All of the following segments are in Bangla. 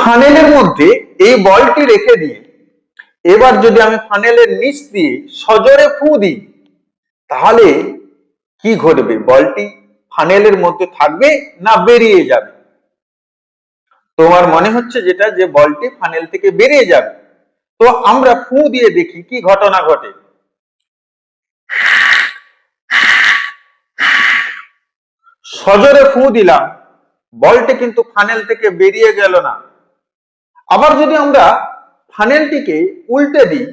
ফানেলের মধ্যে এই বলটি রেখে দিয়ে, এবার যদি আমি ফানেলের নিচ দিয়ে সজোরে ফু দিই, তাহলে কি ঘটবে? বলটি ফানেলের মধ্যে থাকবে না বেরিয়ে যাবে? তোমার মনে হচ্ছে যেটা যে বলটি ফানেল থেকে বেরিয়ে যাবে? তো আমরা ফু দিয়ে দেখি কি ঘটনা ঘটে। সজোরে ফু দিলাম, বলটি কিন্তু ফানেল থেকে বেরিয়ে গেল না। আবার যদি আমরা ফানেলটিকে উল্টে দিই,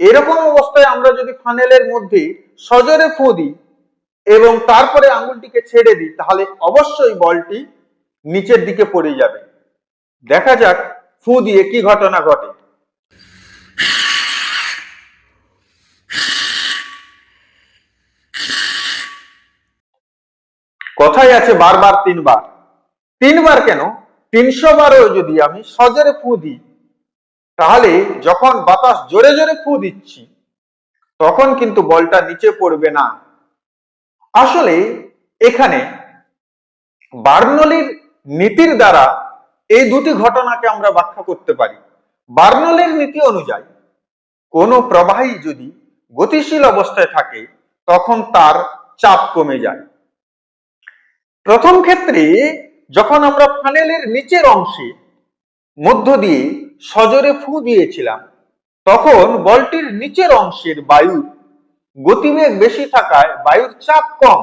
এরকম অবস্থায় আমরা যদি ফানেলের মধ্যে সজোরে ফু দিই এবং তারপরে আঙুলটিকে ছেড়ে দিই, তাহলে অবশ্যই বলটি নিচের দিকে পড়ে যাবে। দেখা যাক ফু দিয়ে কি ঘটনা ঘটে। কথাই আছে বারবার তিনবার। তিনবার কেন? তিনশো বারও যদি আমি সজোরে ফু দিই, তাহলে যখন বাতাস জোরে জোরে ফু দিচ্ছি, তখন কিন্তু বলটা নিচে পড়বে না। আসলে এখানে বার্নলির নীতির দ্বারা এই দুটি ঘটনাকে আমরা ব্যাখ্যা করতে পারি। বার্নলির নীতি অনুযায়ী কোনো প্রবাহী যদি গতিশীল অবস্থায় থাকে, তখন তার চাপ কমে যায়। প্রথম ক্ষেত্রে যখন আমরা ফানেলের নিচের অংশে মধ্য দিয়ে সজোরে ফু দিয়েছিলাম, তখন বলটির নিচের অংশের বায়ুর গতিবেগ বেশি থাকায় বায়ুর চাপ কম।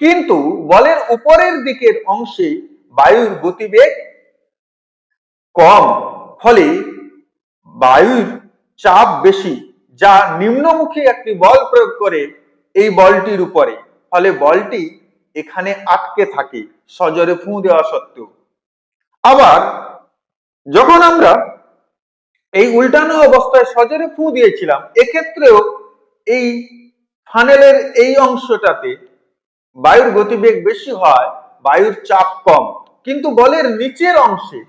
কিন্তু বলের উপরের দিকের অংশে বায়ুর গতিবেগ কম, ফলে বায়ুর চাপ বেশি, যা নিম্নমুখী একটি বল প্রয়োগ করে এই বলটির উপরে। ফলে বলটি এখানে আটকে থাকে, সজরে ফুঁ দেওয়া সত্ত্বেও। আবার, যখন আমরা এই উল্টানো অবস্থায় সজরে ফুঁ দিয়েছিলাম, এক্ষেত্রেও এই ফানেলের এই অংশটাতে বায়ুর গতিবেগ বেশি হয়, বায়ুর চাপ কম। কিন্তু বলের নিচের অংশে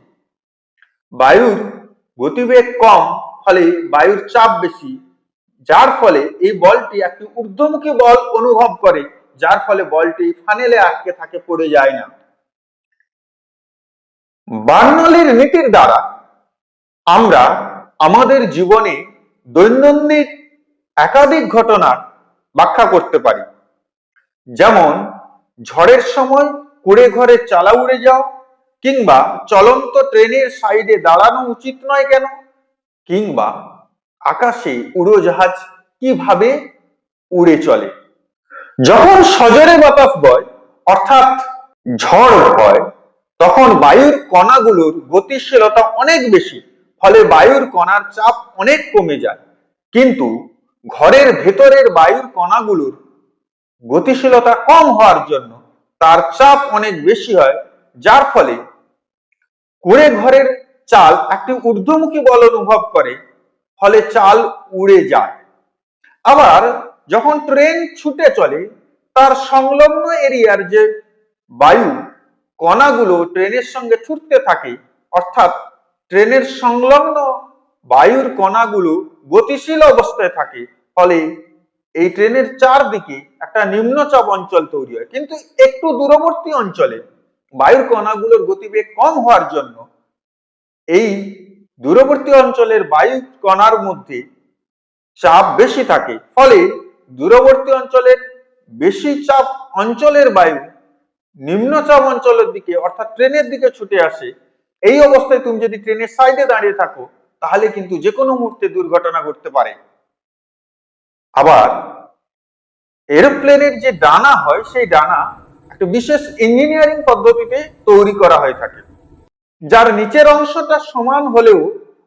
বায়ুর গতিবেগ কম, ফলে বায়ুর চাপ বেশি, যার ফলে এই বলটি একটি ঊর্ধ্বমুখী বল অনুভব করে যার ফলে বলটি ফানেলে আটকে থাকে, পড়ে যায় না। বার্নলির নীতির দ্বারা আমরা আমাদের জীবনে দৈনন্দিন একাধিক ঘটনার ব্যাখ্যা করতে পারি। যেমন, ঝড়ের সময় কুড়ে ঘরে চালা উড়ে যাও, কিংবা চলন্ত ট্রেনের সাইডে দাঁড়ানো উচিত নয় কেন? কিংবা আকাশে উড়োজাহাজ কীভাবে উড়ে চলে? যখন সজরে বাতাস বয়, অর্থাৎ ঝড় হয় তখন বায়ুর কণাগুলোর গতিশীলতা অনেক বেশি, ফলে বায়ুর কণার চাপ অনেক কমে যায়। কিন্তু ঘরের ভেতরের বায়ুর কণাগুলোর গতিশীলতা কম হওয়ার জন্য তার চাপ অনেক বেশি হয়, যার ফলে কুড়ে ঘরের চাল একটি ঊর্ধ্বমুখী বল অনুভব করে, ফলে চাল উড়ে যায়। আবার যখন ট্রেন ছুটে চলে, তার সংলগ্ন এরিয়ার যে বায়ু, কণাগুলো ট্রেনের সঙ্গে ছুটতে থাকে, অর্থাৎ ট্রেনের সংলগ্ন বায়ুর কণাগুলো গতিশীল অবস্থায় থাকে, ফলে এই ট্রেনের চারদিকে একটা নিম্নচাপ অঞ্চল তৈরি হয়। কিন্তু একটু দূরবর্তী অঞ্চলে বায়ুর কণাগুলোর গতিবেগ কম হওয়ার জন্য এই দূরবর্তী অঞ্চলের বায়ু কণার মধ্যে চাপ বেশি থাকে। ফলে দূরবর্তী অঞ্চলের বেশি চাপ অঞ্চলের বায়ু, নিম্নচাপ অঞ্চলের দিকে, অর্থাৎ ট্রেনের দিকে ছুটে আসে, এই অবস্থায় তুমি যদি ট্রেনের সাইডে দাঁড়িয়ে থাকো, তাহলে কিন্তু যে কোনো মুহূর্তে দুর্ঘটনা ঘটতে পারে। আবার, এরোপ্লেনের যে ডানা হয়, সেই ডানা একটা বিশেষ ইঞ্জিনিয়ারিং পদ্ধতিতে তৈরি করা হয়ে থাকে। যার নিচের অংশটা সমান হলেও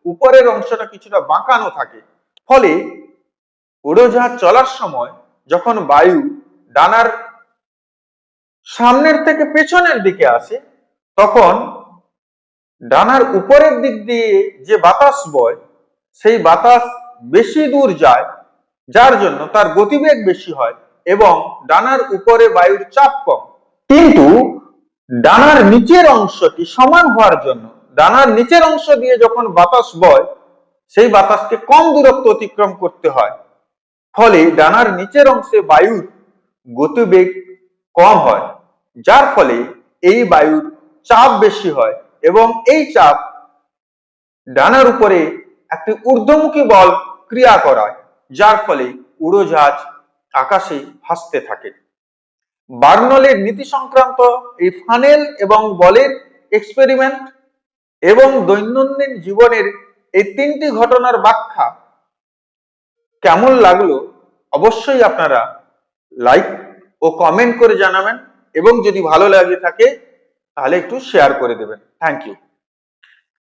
উপরের অংশটা কিছুটা বাঁকানো থাকে। ফলে উড়োজাহাজ চলার সময় যখন বায়ু ডানার সামনের থেকে পেছনের দিকে আসে, তখন ডানার উপরের দিক দিয়ে যে বাতাস বয়, সেই বাতাস বেশি দূর যায়, যার জন্য তার গতিবেগ বেশি হয় এবং ডানার উপরে বায়ুর চাপ কম। কিন্তু ডানার নিচের অংশটি সমান হওয়ার জন্য ডানার নিচের অংশ দিয়ে যখন বাতাস বয়, সেই বাতাসকে কম দূরত্ব অতিক্রম করতে হয়। ফলে ডানার নিচের অংশে বায়ুর গতিবেগ কম হয়, যার ফলে এই বায়ুর চাপ বেশি হয় এবং এই চাপ ডানার উপরে একটি ঊর্ধ্বমুখী বল ক্রিয়া করায়, যার ফলে উড়োজাহাজ আকাশে ভাসতে থাকে। বার্নলের নীতি সংক্রান্ত এই ফানেল এবং বলের এক্সপেরিমেন্ট এবং দৈনন্দিন জীবনের এই তিনটি ঘটনার ব্যাখ্যা কেমন লাগল অবশ্যই আপনারা লাইক ও কমেন্ট করে জানাবেন এবং যদি ভালো লাগে থাকে, তাহলে একটু শেয়ার করে দেবেন। Thank you